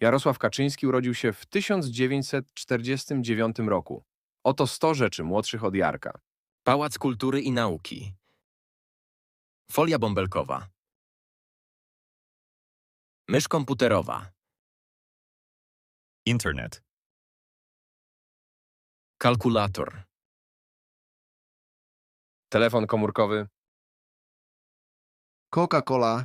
Jarosław Kaczyński urodził się w 1949 roku. Oto 100 rzeczy młodszych od Jarka. Pałac Kultury i Nauki. Folia bąbelkowa. Mysz komputerowa. Internet. Kalkulator. Telefon komórkowy, Coca-Cola,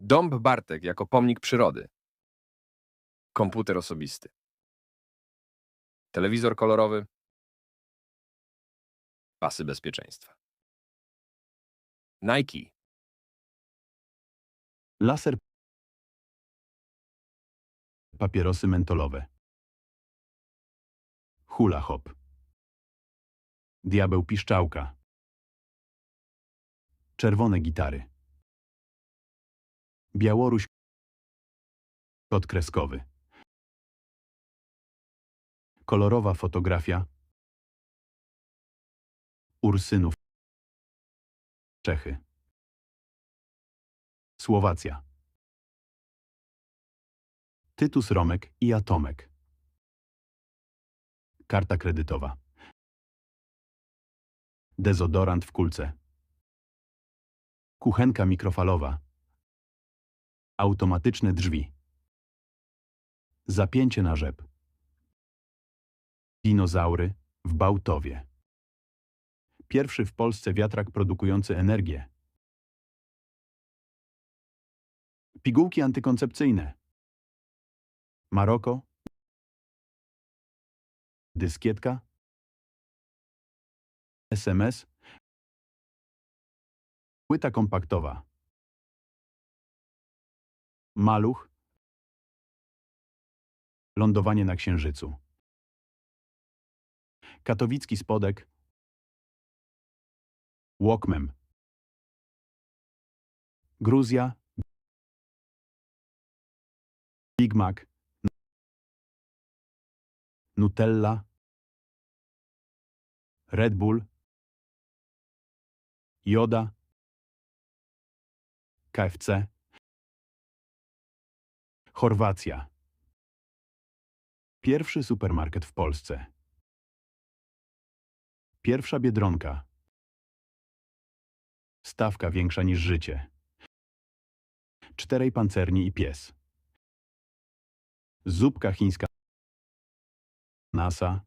dąb Bartek jako pomnik przyrody, komputer osobisty, telewizor kolorowy, pasy bezpieczeństwa. Nike, Laser. Papierosy mentolowe. Hula hop. Diabeł piszczałka. Czerwone gitary. Białoruś. Kod kreskowy. Kolorowa fotografia. Ursynów. Czechy. Słowacja. Tytus Romek i Atomek. Karta kredytowa. Dezodorant w kulce. Kuchenka mikrofalowa. Automatyczne drzwi. Zapięcie na rzep. Dinozaury w Bałtowie. Pierwszy w Polsce wiatrak produkujący energię. Pigułki antykoncepcyjne. Maroko. Dyskietka. SMS. Płyta kompaktowa. Maluch. Lądowanie na Księżycu. Katowicki spodek. Walkman. Gruzja. Big Mac. Nutella. Red Bull. Joda. KFC. Chorwacja. Pierwszy supermarket w Polsce. Pierwsza biedronka. Stawka większa niż życie. Czterej pancerni i pies. Zupka chińska. NASA.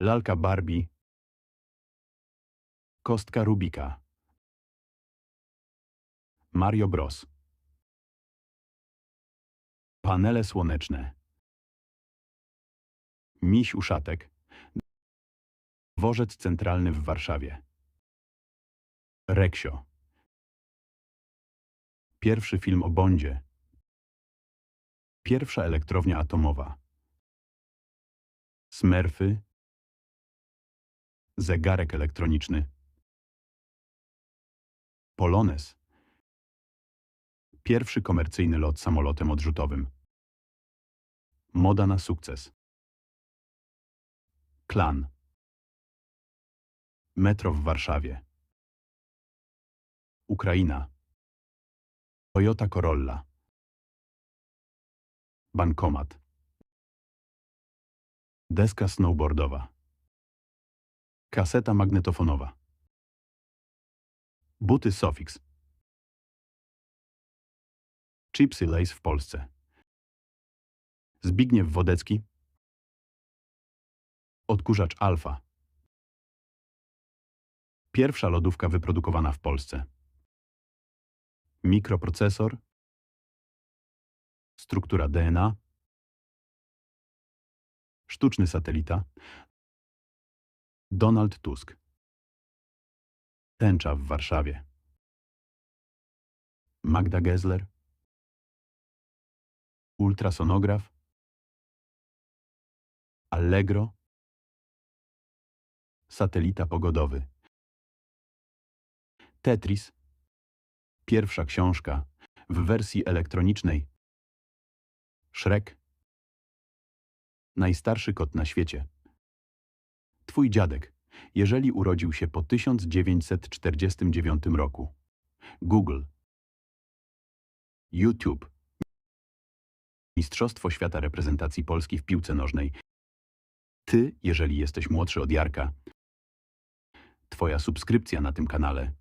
Lalka Barbie. Kostka Rubika. Mario Bros. Panele słoneczne. Miś uszatek. Dworzec centralny w Warszawie. Reksio. Pierwszy film o Bondzie. Pierwsza elektrownia atomowa. Smerfy. Zegarek elektroniczny. Polones. Pierwszy komercyjny lot samolotem odrzutowym. Moda na sukces. Klan. Metro w Warszawie. Ukraina. Toyota Corolla. Bankomat. Deska snowboardowa. Kaseta magnetofonowa. Buty Sofix. Chipsy Lays w Polsce. Zbigniew Wodecki. Odkurzacz Alfa. Pierwsza lodówka wyprodukowana w Polsce. Mikroprocesor. Struktura DNA. Sztuczny satelita. Donald Tusk. Tęcza w Warszawie. Magda Gessler. Ultrasonograf. Allegro. Satelita pogodowy. Tetris. Pierwsza książka w wersji elektronicznej. Shrek. Najstarszy kot na świecie. Twój dziadek, jeżeli urodził się po 1949 roku. Google. YouTube. Mistrzostwo Świata Reprezentacji Polski w piłce nożnej. Ty, jeżeli jesteś młodszy od Jarka, Twoja subskrypcja na tym kanale